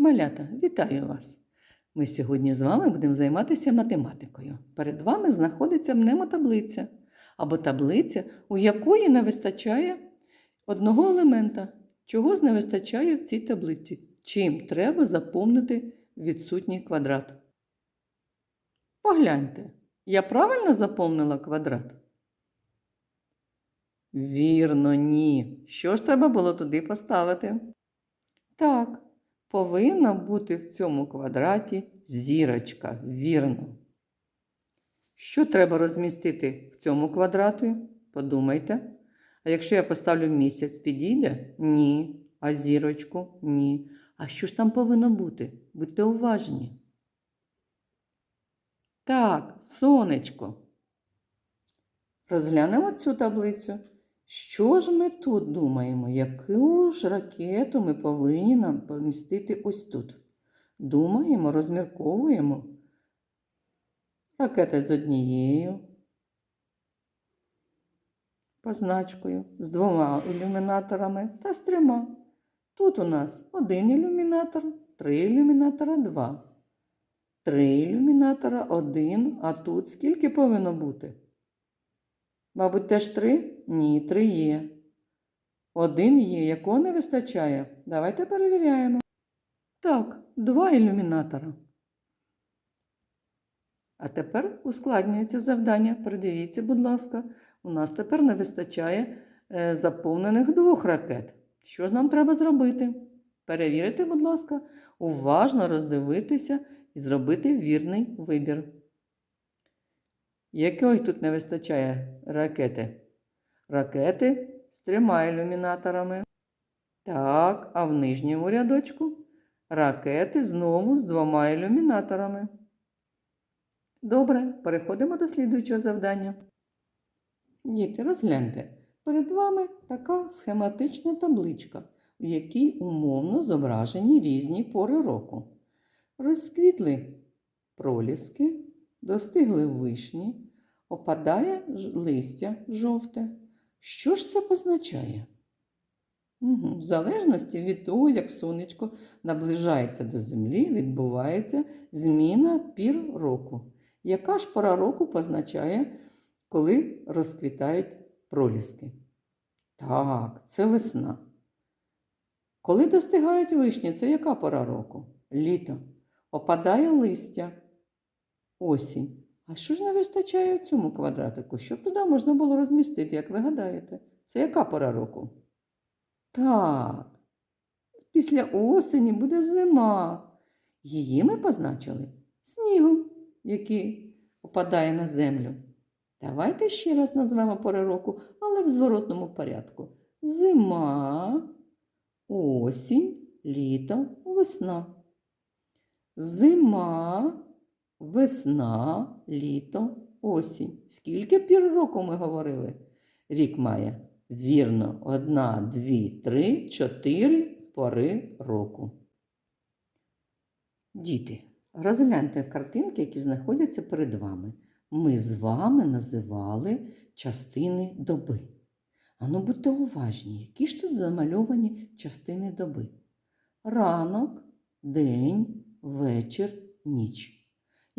Малята, вітаю вас! Ми сьогодні з вами будемо займатися математикою. Перед вами знаходиться мнемотаблиця або таблиця, у якої не вистачає одного елемента. Чогось не вистачає в цій таблиці. Чим треба заповнити відсутній квадрат? Погляньте, я правильно заповнила квадрат? Вірно, ні. Що ж треба було туди поставити? Так, повинна бути в цьому квадраті зірочка, вірно. Що треба розмістити в цьому квадраті? Подумайте. А якщо я поставлю місяць, підійде? Ні. А зірочку? Ні. А що ж там повинно бути? Будьте уважні. Так, сонечко. Розглянемо цю таблицю. Що ж ми тут думаємо? Яку ж ракету ми повинні нам помістити ось тут? Думаємо, розмірковуємо. Ракета з однією позначкою, з двома ілюмінаторами та з трьома. Тут у нас один ілюмінатор, три ілюмінатора, два. Три ілюмінатора, один, а тут скільки повинно бути? Мабуть, теж три? Ні, три є. Один є, якого не вистачає. Давайте перевіряємо. Так, два ілюмінатора. А тепер ускладнюється завдання. Передивіться, будь ласка, у нас тепер не вистачає е, заповнених двох ракет. Що ж нам треба зробити? Перевірити, будь ласка, уважно роздивитися і зробити вірний вибір. Якої тут не вистачає ракети? Ракети з трьома ілюмінаторами. Так, а в нижньому рядочку ракети знову з двома ілюмінаторами. Добре, переходимо до слідуючого завдання. Діти, розгляньте. Перед вами така схематична табличка, в якій умовно зображені різні пори року. Розквітли проліски, достигли вишні, опадає листя жовте. Що ж це позначає? Угу. В залежності від того, як сонечко наближається до землі, відбувається зміна пір року. Яка ж пора року позначає, коли розквітають проліски? Так, це весна. Коли достигають вишні, це яка пора року? Літо. Опадає листя. Осінь. А що ж не вистачає цьому квадратику? Щоб туди можна було розмістити, як ви гадаєте? Це яка пора року? Так. Після осені буде зима. Її ми позначили снігом, який опадає на землю. Давайте ще раз назвемо пори року, але в зворотному порядку. Зима, осінь, літо, весна. Зима, весна, літо, осінь. Скільки пір року ми говорили? Рік має. Вірно, одна, дві, три, чотири пори року. Діти, розгляньте картинки, які знаходяться перед вами. Ми з вами називали частини доби. Ану, будьте уважні, які ж тут замальовані частини доби. Ранок, день, вечір, ніч.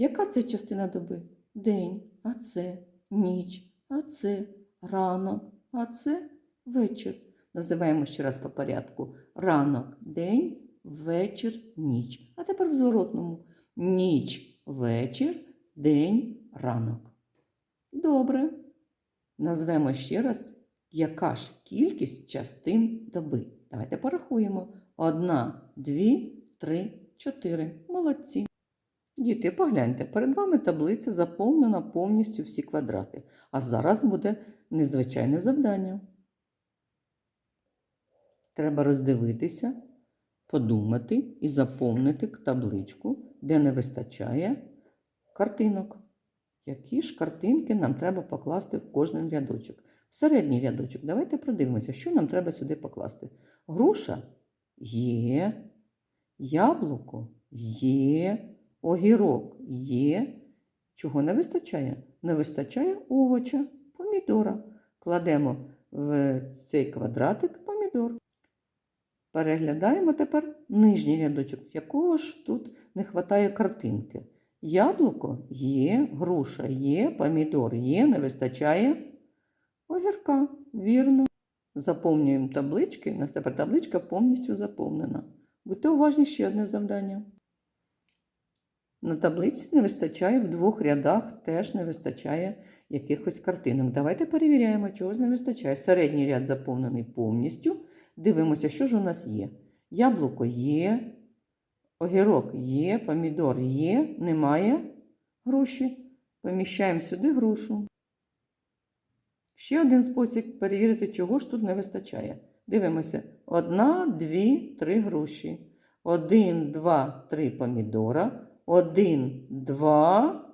Яка це частина доби? День, а це ніч, а це ранок, а це вечір. Називаємо ще раз по порядку. Ранок, день, вечір, ніч. А тепер в зворотному. Ніч, вечір, день, ранок. Добре. Назвемо ще раз, яка ж кількість частин доби. Давайте порахуємо. Одна, дві, три, чотири. Молодці. Діти, погляньте, перед вами таблиця заповнена повністю всі квадрати. А зараз буде незвичайне завдання. Треба роздивитися, подумати і заповнити табличку, де не вистачає картинок. Які ж картинки нам треба покласти в кожен рядочок? В середній рядочок. Давайте продивимося, що нам треба сюди покласти. Груша є, яблуко є, огірок є. Чого не вистачає? Не вистачає овоча, помідора. Кладемо в цей квадратик помідор. Переглядаємо тепер нижній рядочок, якого ж тут не вистачає картинки. Яблуко є, груша є, помідор є, не вистачає огірка. Вірно. Заповнюємо таблички. У нас тепер табличка повністю заповнена. Будьте уважні ще одне завдання. На таблиці не вистачає в двох рядах, теж не вистачає якихось картинок. Давайте перевіряємо, чого ж не вистачає. Середній ряд заповнений повністю. Дивимося, що ж у нас є. Яблуко є, огірок є, помідор є, немає груші. Поміщаємо сюди грушу. Ще один спосіб перевірити, чого ж тут не вистачає. Дивимося: одна, дві, три груші. Один, два, три помідора. Один, два,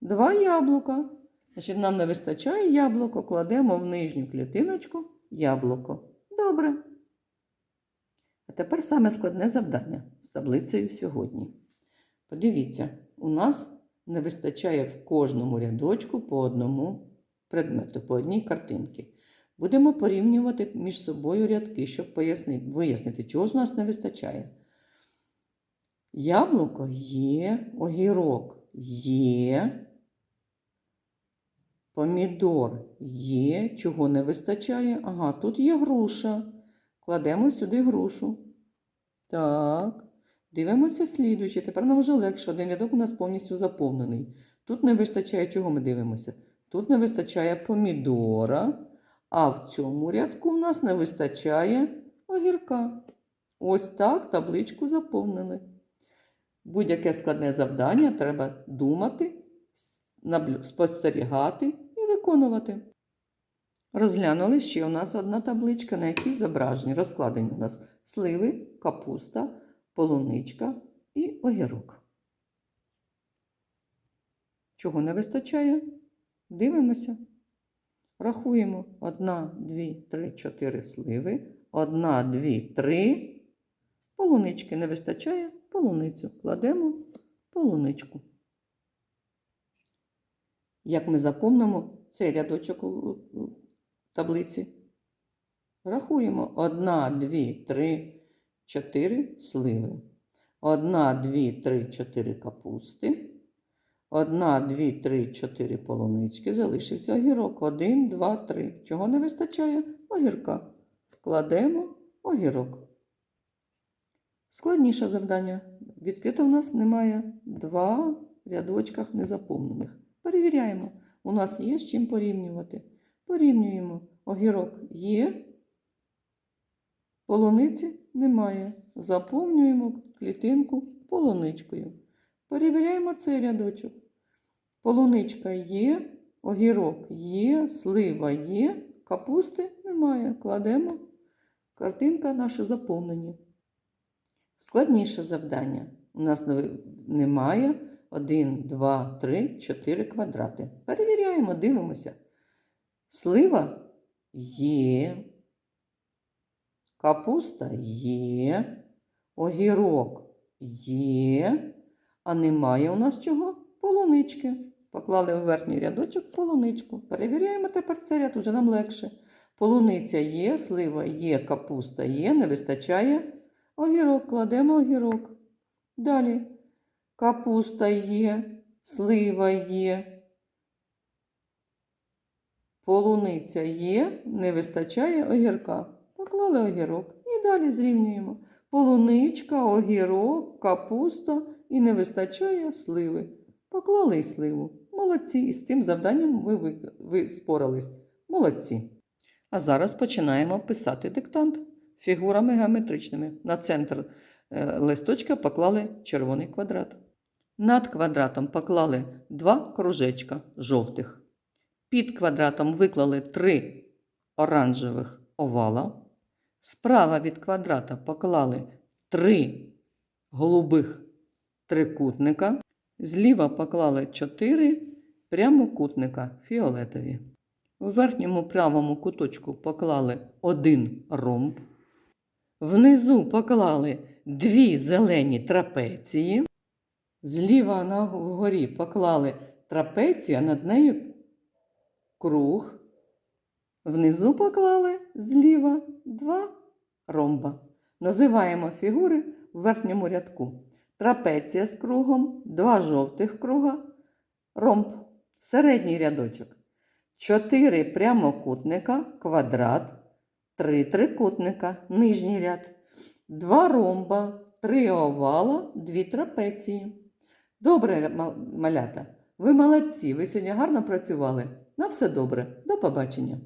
два яблука. Значить, нам не вистачає яблуко, кладемо в нижню клітиночку яблуко. Добре. А тепер саме складне завдання з таблицею сьогодні. Подивіться, у нас не вистачає в кожному рядочку по одному предмету, по одній картинці. Будемо порівнювати між собою рядки, щоб пояснити, вияснити, чого у нас не вистачає. Яблуко є, огірок є, помідор є, чого не вистачає. Ага, тут є груша. Кладемо сюди грушу. Так. Дивимося слідуючи. Тепер нам вже легше. Один рядок у нас повністю заповнений. Тут не вистачає, чого ми дивимося? Тут не вистачає помідора, а в цьому рядку у нас не вистачає огірка. Ось так табличку заповнили. Будь-яке складне завдання треба думати, спостерігати і виконувати. Розглянули ще у нас одна табличка, на якій зображені розкладені у нас сливи, капуста, полуничка і огірок. Чого не вистачає? Дивимося. Рахуємо. Одна, дві, три, чотири сливи. Одна, дві, три. Полунички не вистачає. Полуницю. Кладемо полуничку. Як ми заповнимо цей рядочок у таблиці? Рахуємо. Одна, дві, три, чотири сливи. Одна, дві, три, чотири капусти. Одна, дві, три, чотири полунички. Залишився огірок. Один, два, три. Чого не вистачає? Огірка. Кладемо огірок. Складніше завдання. Відкрито у нас немає два рядочках незаповнених. Перевіряємо. У нас є з чим порівнювати. Порівнюємо. Огірок є. Полуниці немає. Заповнюємо клітинку полуничкою. Перевіряємо цей рядочок. Полуничка є, огірок є, слива є, капусти немає. Кладемо. Картинка наша заповнені. Складніше завдання. У нас немає 1, 2, 3, 4 квадрати. Перевіряємо, дивимося. Слива є. Капуста є. Огірок є. А немає у нас чого? Полунички. Поклали в верхній рядочок полуничку. Перевіряємо тепер цей ряд, уже нам легше. Полуниця є, слива є, капуста є, не вистачає. Огірок, кладемо огірок. Далі. Капуста є, слива є. Полуниця є, не вистачає огірка. Поклали огірок і далі зрівнюємо. Полуничка, огірок, капуста і не вистачає сливи. Поклали сливу. Молодці. І з цим завданням ви, ви, ви спорались. Молодці. А зараз починаємо писати диктант фігурами геометричними. На центр е, листочка поклали червоний квадрат. Над квадратом поклали два кружечка жовтих. Під квадратом виклали три оранжевих овала. Справа від квадрата поклали три голубих трикутника. Зліва поклали чотири прямокутника фіолетові. В верхньому правому куточку поклали один ромб. Внизу поклали дві зелені трапеції. Зліва вгорі поклали трапецію, а над нею круг. Внизу поклали зліва два ромба. Називаємо фігури в верхньому рядку. Трапеція з кругом, два жовтих круга, ромб, середній рядочок. Чотири прямокутника, квадрат, три трикутника, нижній ряд, два ромба, три овала, дві трапеції. Добре, малята, ви молодці, ви сьогодні гарно працювали. На все добре, до побачення.